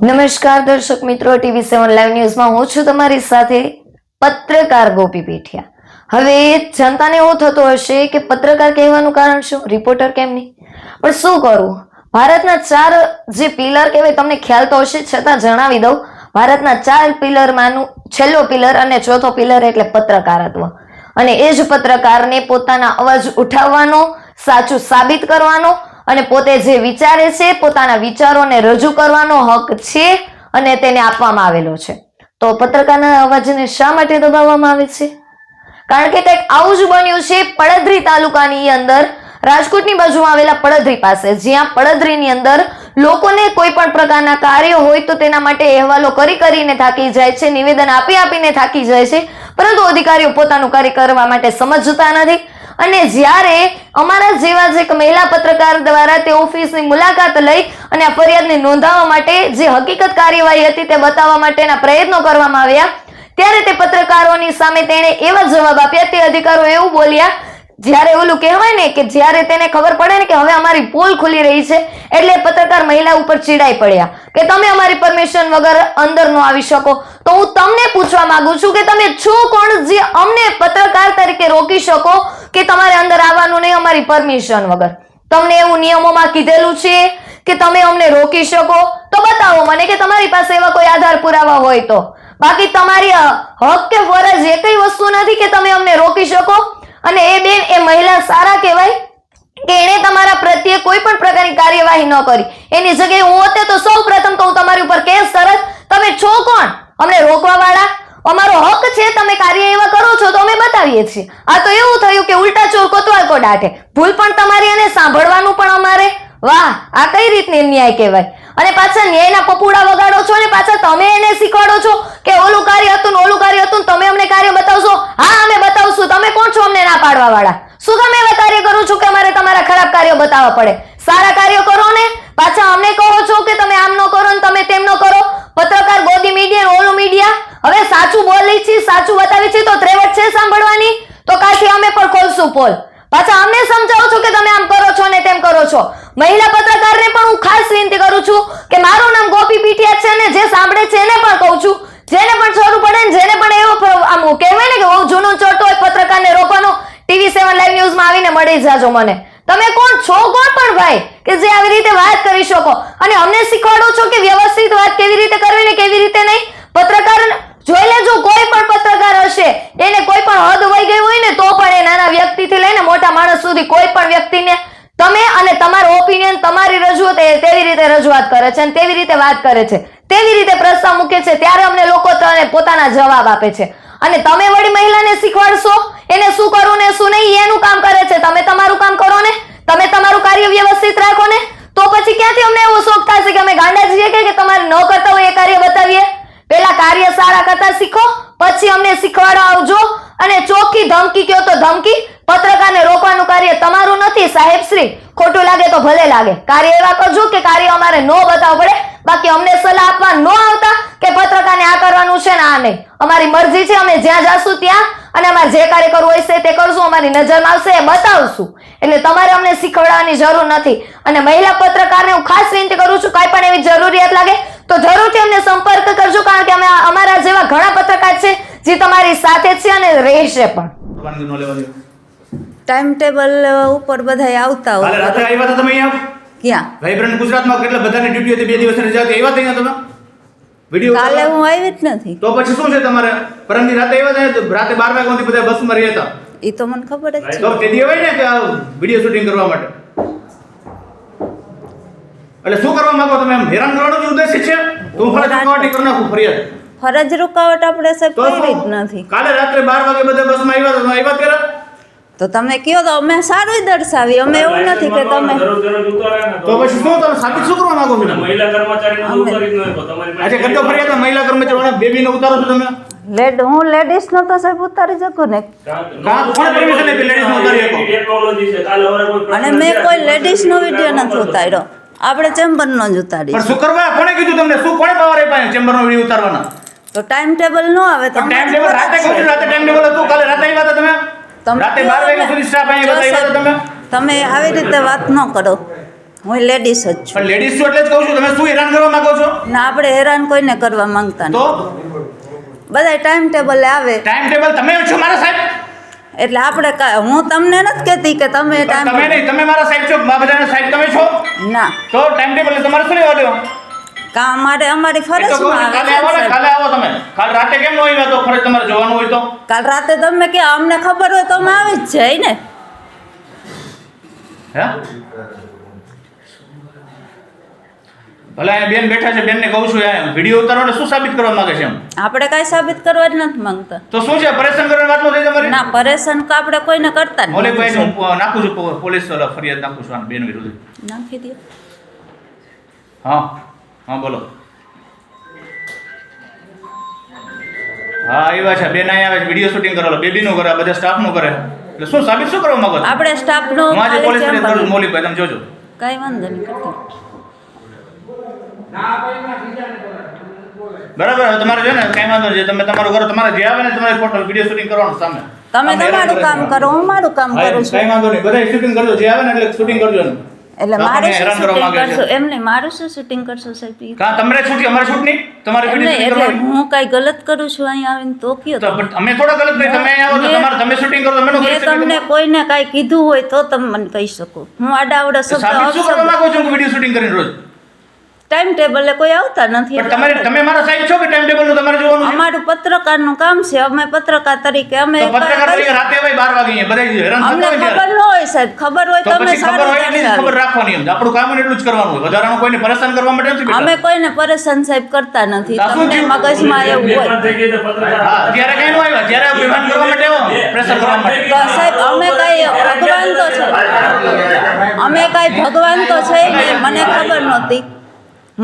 નમસ્કાર દર્શક મિત્રો, ટીવી સેવન લાઈવ ન્યૂઝમાં હું છું તમારી સાથે પત્રકાર ગોપી પીઠિયા. હવે જનતાને એવો થતો હશે કે પત્રકાર કહેવાનું કારણ શું? રિપોર્ટર કેમ નહીં? પણ શું કરવું ભારતના ચાર જે પિલર કહેવાય, તમને ખ્યાલ તો હશે, છતાં જણાવી દઉં. ભારતના ચાર પિલરમાંનું છેલ્લો પિલર અને ચોથો પિલર એટલે પત્રકારત્વ. અને એ જ પત્રકારને પોતાના અવાજ ઉઠાવવાનો, સાચું સાબિત કરવાનો અને પોતે જે વિચારે છે, પોતાના વિચારોને રજૂ કરવાનો હક છે અને તેને આપવામાં આવેલો છે. તો પત્રકારના અવાજને શા માટે દબાવવામાં આવે છે? કારણ કે કંઈક આવું જ બન્યું છે પડદરી તાલુકાની અંદર, રાજકોટની બાજુમાં આવેલા પડદરી પાસે, જ્યાં પડદરીની અંદર લોકોને કોઈ પણ પ્રકારના કાર્ય હોય તો તેના માટે અહેવાલો કરી કરીને થાકી જાય છે, નિવેદન આપી આપીને થાકી જાય છે, પરંતુ અધિકારીઓ પોતાનું કાર્ય કરવા માટે સમજતા નથી. અને જ્યારે અમારા જેવા જે મહિલા પત્રકાર દ્વારા તે ઓફિસની મુલાકાત લઈ અને આ ફરિયાદને નોંધાવવા માટે જે હકીકત કાર્યવાહી હતી તે બતાવવા માટેના પ્રયત્નો કરવામાં આવ્યા, ત્યારે તે પત્રકારોની સામે તેણે એવા જવાબ આપ્યા. તે અધિકારો એવું બોલ્યા, જ્યારે ઓલું કહેવાય ને કે જ્યારે તેને ખબર પડે ને કે હવે અમારી પોલ ખુલી રહી છે, એટલે પત્રકાર મહિલા ઉપર ચીડાઈ પડ્યા કે તમે અમારી પરમિશન વગર અંદર ન આવી શકો. તો હું તમને પૂછવા માંગુ છું કે તમે છો કોણ જે અમને પત્રકાર તરીકે રોકી શકો? કે તમારે અંદર આવવાનું નહીં, અમારી પરમિશન વગર. તમને એવું નિયમોમાં કીધેલું છે કે તમે અમને રોકી શકો, તો બતાવો મને કે તમારી પાસે એવા કોઈ આધાર પુરાવા હોય તો. બાકી તમારી હક કે ફરજ એ કઈ વસ્તુ નથી કે તમે અમને રોકી શકો. અને એ બેન, એ મહિલા સારા કહેવાય કે એણે તમારા પ્રત્યે કોઈ પણ પ્રકારની કાર્યવાહી ન કરી. એની જગ્યાએ હું હોતે તો સૌ પ્રથમ તો હું તમારી ઉપર કેસ સરસ તમે છો કોણ? અમને રોકવા વાળા અમારો હક છે, તમે કાર્ય એવા કરો છો તો અમે બતાવીએ છીએ. આ તો એવું થયું કે ઉલટા ચોર કોતવાલ કો ડાઢે ભૂલ પણ તમારી અને સાંભળવાનું પણ અમારે. વાહ, આ કઈ રીતની ન્યાય કહેવાય? અને પાછા ન્યાયના પપુડા વગાડો છો ને પાછા તમે એને શીખવાડો છો કે ઓલું કાર્ય હતું ઓલું કાર્ય હતું તમે અમને કાર્ય બતાવશો? હા, અમે બતાવશું. તમે કોણ છો અમને ના પાડવા વાળા શું તમે એવા કાર્ય કરું છું કે અમારે તમારા ખરાબ કાર્યો બતાવવા પડે? સારા કાર્યો કરો ને. પાછા અમને કહો છો કે તમે આમ ન કરો ને તમે તેમ ન કરો પત્રકાર ગોદી મીડિયા ને ઓલું મીડિયા હવે સાચું બોલી છે સાચું બતાવી છે તો ત્રેવટ છે સાંભળવાની તો કાલથી અમે પોલ પાછા અમને સમજાવો છો કે તમે આમ કરો છો ને તેમ કરો છો? મહિલા પત્રકારને પણ હું ખાસ વિનંતી કરું છું કે મારું નામ ગોપી પીઠિયા છે ને જે સાંભળે છે એને પણ કહું છું. જેને પણ જરૂર પડે ને જેને પણ એવો આમ કહેવાય ને કે બહુ જૂનો ચોટો હોય પત્રકારને રોકવાનો, ટીવી સેવન લાઈવ ન્યૂઝમાં આવીને મળી જાજો મને. તમે કોણ છો કોણ પણ ભાઈ કે જે આવી રીતે વાત કરી શકો? અને અમને શીખવાડો છો કે વ્યવસ્થિત વાત કેવી રીતે કરવી ને કેવી રીતે નહીં? પત્રકાર જોઈ લેજો, કોઈ પણ પત્રકાર હશે, એને કોઈ પણ હદ વહી ગઈ હોય ને તો પણ એ નાના વ્યક્તિથી લઈને મોટા માણસ સુધી કોઈ પણ વ્યક્તિને તમે અને તમારો ઓપિનિયન તમારી રજૂઆત તેવી રીતે રજૂઆત કરે છે અને તેવી રીતે વાત કરે છે તેવી રીતે પ્રસ્તાવ મૂકે છે, ત્યારે અમને લોકો તને પોતાના જવાબ આપે છે. અને તમે વળી મહિલાને શીખવાડશો, એને શું કરવું ને શું નહીં, એનું કામ કરે છે. તમે તમારું કામ કરો ને, તમે તમારું કાર્ય વ્યવસ્થિત રાખો ને, તો પછી ક્યાંથી અમને એવો શોખ થશે કે અમે ગાંડા છીએ કે તમારે ન કરતા હોય એ કાર્ય બતાવીએ? પેલા કાર્ય સારા કરતા શીખો, પછી અમને શીખવાડવા આવજો. અને ચોખ્ખી ધમકી કયો તો ધમકી, પત્રકારને રોકવાનું કાર્ય તમારું નથી સાહેબ શ્રી. ખોટું લાગે તો ભલે લાગે. કાર્ય એવા કરજો કે કાર્ય અમારે નો બતાવવું પડે. બાકી અમને સલાહ આપવા નો આવતા કે પત્રકારને આ કરવાનું છે ને આ નહીં. અમારી મરજી છે, અમે જ્યાં જાશું ત્યાં. અને અમારે જે કાર્ય કરવું હોય છે તે કરશું, અમારી નજરમાં આવશે એ બતાવશું. એટલે તમારે અમને શીખવાડવાની જરૂર નથી. અને મહિલા પત્રકારને હું ખાસ વિનંતી કરું છું, કાંઈ પણ એવી જરૂરિયાત લાગે તો જરૂરથી અમને સંપર્ક કરજો કારણ કે અમે અમારા જેવા ઘણા છે જે તમારી સાથે છે અને રહેશે પણ. ભગવાનની નો લેવા દો. ટાઈમ ટેબલ ઉપર બધા આવતા કાલે હોય રાત્રે આવ્યા હતા તમે અહીંયા? ક્યાં? વાઇબ્રન્ટ ગુજરાતમાં કેટલા બધાની ડ્યુટી હતી બે દિવસ રજા હતી આવ્યા હતા અહીંયા તમે? વીડિયો કાલે હું આવી જ નથી. તો પછી શું છે તમારે? પરમની રાતે આવ્યા હતા તો રાતે બાર વાગ્યા સુધી બધા બસમાં રહ્યા હતા? એ તો મને ખબર જ છે. તો તે દી હોય ને કે વીડિયો શૂટિંગ કરવા માટે? એટલે શું કરવા માંગો તમે? એમ હેરાન કરવાનો જ ઉદ્દેશ્ય છે? તો હું રૂકાવટી કરી નાખું ફરિયાદ. ફરજ રૂકાવટ આપણે સાહેબ કરી જ નથી. કાલે રાત્રે બાર વાગે બધા બસમાં આવ્યા તો આવ્યા ત્યારે તો તમે કયો તો અમે સારું દર્શાવી અમે એવું નથી કે તમે ને તો પછી શું તમે સાબિત શું કરવા માંગો છો? મહિલા કર્મચારીને ઉતારી ન. તમારી આજે કરતો ફરિયાદ મહિલા કર્મચારીઓને બેબીને ઉતારો છો તમે? લેડ હું લેડીઝ નો. તો સાહેબ ઉતારી શકું? ને ને અને મેં કોઈ લેડીઝ નો વીડિયો નથી ઉતાર્યો. આપણે ચેમ્બર નો જ ઉતારી પણ શું કરવા? કોણે કીધું તમને? શું કોણે પાવર આપ્યા ચેમ્બરનો વીડિયો ઉતારવાના? તો ટાઈમ ટેબલ નો આવે તો ટાઈમ ટેબલ રાતે કહું છું રાતે ટાઈમ ટેબલ હતું? કાલે રાતે આવ્યા હતા તમે? તમે રાતે 12 વાગ્યા સુધી સ્ટાફ અહીં બધા હતા તમે? તમે આવી રીતે વાત ન કરો. હું લેડીઝ જ છું. પણ લેડીઝ છું એટલે જ કહું છું તમે શું હેરાન કરવા માંગો છો? ના આપણે હેરાન કોઈને કરવા માંગતા તો? બધા ટાઈમ ટેબલે આવે. ટાઈમ ટેબલ તમે છો મારા સાહેબ. એટલે આપણે હું તમને નથી કહેતી કે તમે ટાઈમ તમે નહીં તમે મારા સાહેબ છો મા બધાના સાહેબ તમે છો. ના. તો ટાઈમ ટેબલ તમારે શું લેવા દેવા કા અમારે અમારી ફરજમાં આવે આવો કાલે આવો તમે. કાલ રાતે કેમ ન આવ્યા તો ફરજ તમારે જોવાનું હોય તો? કાલ રાતે તમે કે અમને ખબર હોય તો અમે આવી જ જાય ને. હે? ભલે અહીંયા બેન બેઠા છે બેનને કહું છું એમ વીડિયો ઉતારવાને શું સાબિત કરવા માંગે છે એમ? આપણે કાંઈ સાબિત કરવા જ નથી માંગતા. તો શું છે પરેશાન કરવાની વાત નથી તમારી? ના પરેશાન તો આપણે કોઈને કરતા નથી. મોલે ભાઈ હું નાખું છું પોલીસ ફરિયાદ નાખું છું બેન વિરુદ્ધ. નાખી દે. હા. હા બોલો. હા એવા છે. બેન અહીંયા આવે છે. વીડિયો શૂટિંગ કરે બેબીનું કરે બધા સ્ટાફનું કરે. એટલે શું સાબિત શું કરવા માંગો છો આપણે સ્ટાફનું હું આજે પોલીસ ફરિયાદ કરું મોલી ચેમ્બર તમે જોજો. કઈ વાંધો નહીં કરતો બરાબર હવે તમારે છે ને કઈ વાંધો નહીં. તમે તમારું કરો તમારે જે આવે ને તમારે ફોટો વીડિયો શૂટિંગ કરવાનું સામે. તમે તમારું કામ કરો હું મારું કામ કરું છું. કઈ વાંધો નહીં. બધા શૂટિંગ કરજો. જે આવે ને એટલે શૂટિંગ કરજો એનું. એટલે મારે શું શૂટિંગ કરશો? એમ નહીં મારું શું શૂટિંગ કરશો સાહેબ? કા તમારે છૂટી અમારે છૂટ નહીં તમારે એટલે હું કાંઈ ગલત કરું છું અહીંયા આવીને તો કયો અમે થોડા ગલત નહીં તમે આવો તો તમારે તમે શૂટિંગ કરો તમે નો કરી શકો તમને કોઈને કાંઈ કીધું હોય તો તમે મને કહી શકો. હું આડાવડા શબ્દ શું કરવા માંગો છો વિડિયો શૂટિંગ કરીને રોજ? ટાઈમ ટેબલે કોઈ આવતા નથી પણ તમારે તમે મારા સાહેબ છો કે ટાઈમ ટેબલનું તમારે જોવાનું છે? અમારું પત્રકારનું કામ છે. અમે પત્રકાર તરીકે અમે તો પત્રકાર તરીકે રાતે ભાઈ 12 વાગે બધા હેરાન થતા હોય ખબર ન હોય સાહેબ ખબર હોય તો અમે હોય એટલી ખબર રાખવાની એમ. આપણું કામ એટલું જ કરવાનું હોય. વધારાનું કોઈને પરેશાન કરવા માટે નથી અમે કોઈને પરેશાન સાહેબ કરતા નથી. તમને મગજમાં એવું હોય. હા ત્યારે કઈ નું આવ્યા જ્યારે બેભાન કરવા માટે આવો પ્રેશર કરવા માટે. સાહેબ અમે કઈ ભગવાન તો છે અમે કઈ ભગવાન તો છે નહીં. મને ખબર નહોતી.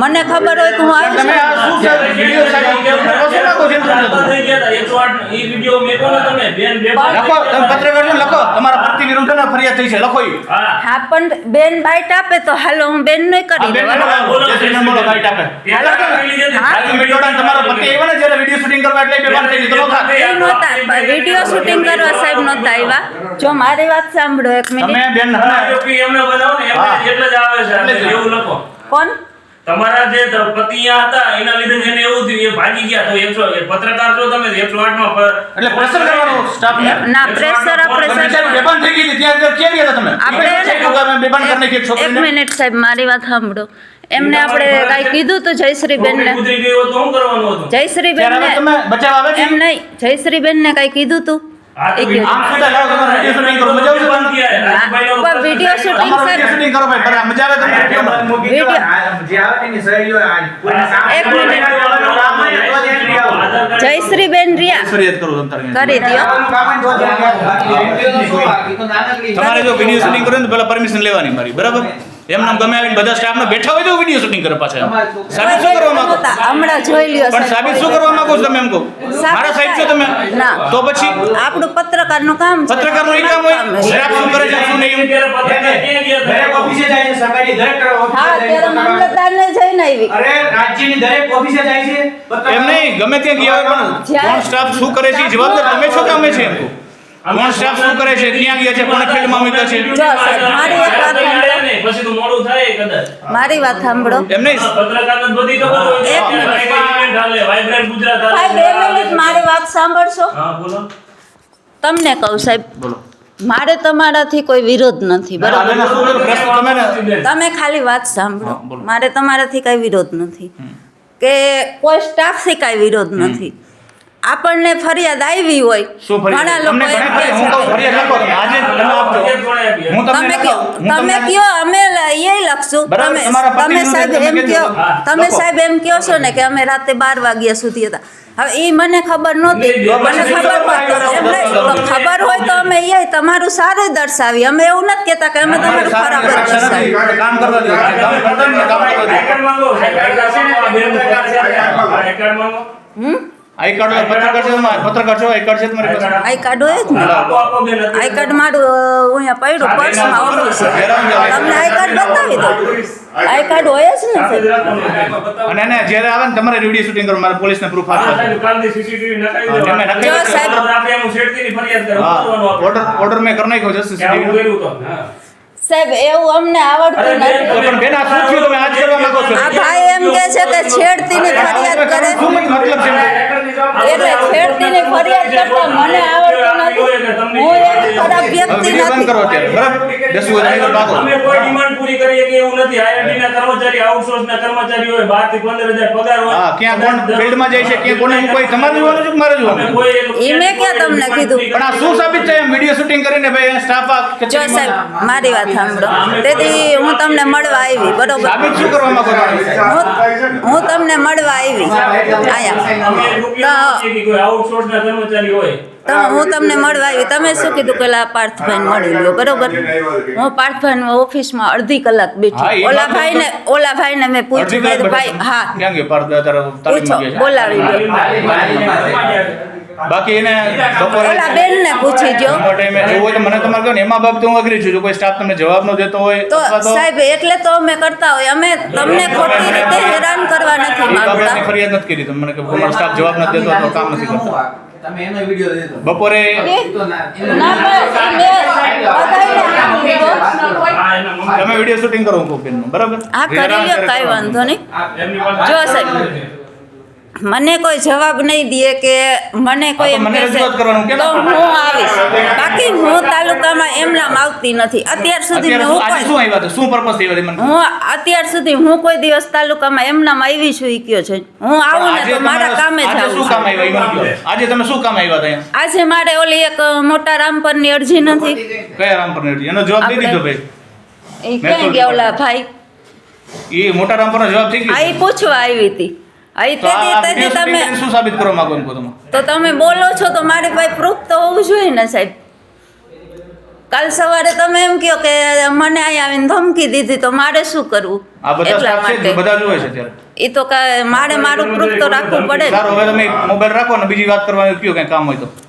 મને ખબર હોય તો હું આવી તમે આ શું છે? વિડિયો સાહેબ કરવા શું માંગો છો? રાતના થઈ ગયા હતા. 108 ઈ વીડિયો મેકો ને તમે બેન બે લખો તમે પત્રકાર લખો. તમારા પતિ વિરુદ્ધ ને ફરિયાદ થઈ છે લખો ઈ. હા. હા પણ બેન બાઈટ આપે તો હાલો હું બેન નહીં આ કરી દઉં. ને રામ આપે. તમે તમારો પતિ એવા ને જ્યારે વીડિયો શૂટિંગ કરવા એટલે બેભાન થઈ ગઈ તો નો થાય. નહોતા. વીડિયો શૂટિંગ કરવા સાહેબ નહોતા આવ્યા. જો મારી વાત સાંભળો એક તમે મિનિટ. બેન તમારા એમને બોલાવો ને એટલે જ આવે છે એવું લખો. કોણ? તમારા જે ત- પતિ હતા એના લીધે એને એવું થયું એ ભાગી ગયા. તો 100 પત્રકાર છો તમે 108 માં એટલે પ્રેશર કરવાનો સ્ટાફ ના? પ્રેશર પ્રેશર બેભાન થઈ ગઈ ત્યાં ક્યાં ગયા તમે? આપણે બેભાન કરી નાખી એક એક મિનિટ સાહેબ મારી વાત સાંભળો. એમને આપણે કાંઈ કીધું તું જયશ્રીબેન છોકરી ને ગુજરી ગઈ હોત તો શું કરવાનું હતું? જયશ્રીબેન ને એમ નહીં જયશ્રીબેન ને કાંઈ કીધું તું? વિડીયો- શૂટિંગ કરો શૂટિંગ કરો ભાઈ બરાબર મજા આવે તમને કયો મને. વીડિયો એક મિનિટ જયશ્રીબેન રિયા ફરિયાદ કરું. કરી દો તમારે જો વીડિયો શૂટિંગ કરવું ને પહેલા પરમિશન લેવાની મારી બરાબર એમ નામ ગમે આવીને બધા સ્ટાફને બેઠા હોય તો વીડિયો શૂટિંગ કરે પાછા સાબિત શું કરવા માંગો? હમણાં જોઈ લ્યો પણ સાબિત શું કરવા માંગો તમે એમ કહો? મારા સાહેબ છો તમે? ના. તો પછી? આપણું પત્રકારનું કામ પત્રકારનું ઈ કામ હોય? સ્ટાફ શું કરે છે શું નહીં ત્યારે પત્રકાર ક્યાં ગયા હતા? હા ત્યારે મામલતદારને જઈને આવી. અરે રાજ્યની દરેક ઓફિસે જાય છે એમ નહીં ગમે ત્યાં ગયા હોય પણ કોણ સ્ટાફ શું કરે છે જવાબદાર તમે છો કામે છે એમ કહું? કોણ સ્ટાફ શું કરે છે ક્યાં ગયા છે કોણ ફિલ્ડમાં મૂક્યા છે મારી એક વાત પછી તો મોડું થાય કદાચ. મારી વાત સાંભળો. એમ નહીં? પત્રકારને બધી ખબર હોય. એક. મિનિટ. હાલે, વાઇબ્રન્ટ ગુજરાત હાલે. ભાઈ બે મિનિટ મારી વાત સાંભળશો. હા, બોલો. તમને કહું સાહેબ બોલો. મારે તમારાથી કોઈ વિરોધ નથી બરાબર? તમે ખાલી વાત સાંભળો. મારે તમારાથી કાંઈ વિરોધ નથી. કે કોઈ સ્ટાફથી કાંઈ વિરોધ નથી. આપણને ફરિયાદ આવી હોય. શું ઘણા લોકો કહે કહું તમે. કહો તમે આપજો. ફરિયાદ કોણે આપી? હું તમને તમે લખાવું. કયો હું તમે તમને કયો અમે લ- એ લખશું. તમે તમે સાહેબ એમ કહો તમે સાહેબ એમ કહો છો ને કે અમે રાતે બાર વાગ્યા સુધી હતા. હવે એ મને ખબર નહોતી. મને ખબર ખબર હોય તો અમે એ તમારું સારું દર્શાવી. અમે એવું નથી કહેતા કે અમે તમારું ખરાબ દર્શાવી. હમ? આઈ કાર્ડ પત્રકાર છે પત્રકાર છો આઈ કાર્ડ છે તમારી પાસે. આઈ કાર્ડ હોય જ ને. આપો, આપો. આઈ કાર્ડ મારું અહીંયા પડ્યું પર્સમાં તમને આઈ કાર્ડ બતાવી દો. આઈ કાર્ડ હોય જ ને. અને જ્યારે આવે ને તમારે વીડિયો શૂટિંગ કરો મારે પોલીસને પ્રૂફ નખાવી જો દેજો. સાહેબ. આપણે એમ ફરિયાદ કરે. ઓર્ડર ઓર્ડર મેં કરી નાખ્યો છે સીસીટીવી. સાહેબ એવું અમને આવડતું નથી. પણ બેન આ શું થયું તમે? આજ કરવા માંગો છો? આ ભાઈ એમ કે છે કે છેડતીની ફરિયાદ કરે શું મતલબ છે? એટલે છેડતીની ફરિયાદ કરતા મને આવડતો નથી. હું એક ખરાબ વ્યક્તિ નથી. કરો અત્યારે બરાબર? દસ વાગે ભાગો અમે કોઈ ડિમાન્ડ પૂરી કરીએ કે એવું નથી. IIT ના કર્મચારી આઉટસોર્સ ના કર્મચારી હોય 12 થી 15000 પગાર હોય. હા ક્યાં કોણ ફિલ્ડમાં જાય છે ક્યાં કોને કોઈ તમારે જોવાનું છે મારે જોવાનું એ મેં ક્યાં તમને કીધું? પણ આ શું સાબિત છે એમ? વીડિયો શૂટિંગ કરીને ભાઈ સ્ટાફ આ જો કચેરીમાં સાહેબ મારી વાત સાંભળો. તેથી હું તમને મળવા આવી બરોબર? સાબિત શું કરવા માંગો હું તમને મળવા આવી. આયા. અમે રૂપિયા નથી કે કોઈ આઉટસોર્સ ના કર્મચારી હોય તો હું તમને મળવા આવી તમે શું કીધું પેલા પાર્થભાઈ મળી લ્યો બરોબર હું પાર્થભાઈ ઓફિસમાં અડધી કલાક બેઠી ઓલા ભાઈ ને ભાઈને ઓલા ભાઈને મેં પૂછ્યું ભાઈ હા બોલાવી લો બાકી એને બપોરે ઓલા બેનને પૂછી જો ટાઈમે એવું હોય તો મને તમારે કહો ને એમાં બાબતે હું અઘરી છું જો કોઈ સ્ટાફ તમને જવાબ ન દેતો હોય તો સાહેબ એટલે તો અમે કરતા હોય અમે તમને ખોટી રીતે હેરાન કરવા નથી માંગતા ફરિયાદ નથી કરી તમે મને કે તમારો સ્ટાફ જવાબ નથી દેતો તો કામ નથી કરતા તમે એનો વિડિયો લીધો બપોરે ના. તમે વીડિયો શૂટિંગ કરો હું બરાબર હા કરી લ્યો કાઈ વાંધો નહીં જો સાહેબ મને કોઈ જવાબ નહીં દે કે મને કોઈ એમ કહેશે? તો હું આવીશ. બાકી હું તાલુકામાં એમનામ આવતી નથી. અત્યાર સુધી હું કોઈ હું અત્યાર સુધી હું કોઈ દિવસ તાલુકામાં એમનામ આવી છું ઈ કયો છે? હું આવું ને તો મારા કામે જ આજે આવું. આજે તમે શું કામ આવ્યા હતા આજે મારે ઓલી એક મોટા રામપરની અરજી નથી. કયા રામપર અરજી? એનો જવાબ દઈ દીધો ભાઈ. એ ક્યાં ગયા ઓલા ભાઈ? એ મોટા રામપર નો જવાબ થઈ ગયો આ પૂછવા આવી હતી. તમે શું સાબિત કરવા માંગો એમ તમે? તો તમે બોલો છો તો મારી પાસે પ્રૂફ તો હોવું જોઈએ ને સાહેબ. કાલ સવારે તમે એમ કહો કે મને અહીં આવીને ધમકી દીધી તો મારે શું કરવું? આ બધા એટલા માટે. બધા જોવે છે ત્યારે એ તો મારે મારું પ્રૂફ તો રાખવું પડે સારું હવે તમે મોબાઈલ રાખો ને બીજી વાત કરવાની કયો કઈ કામ હોય તો.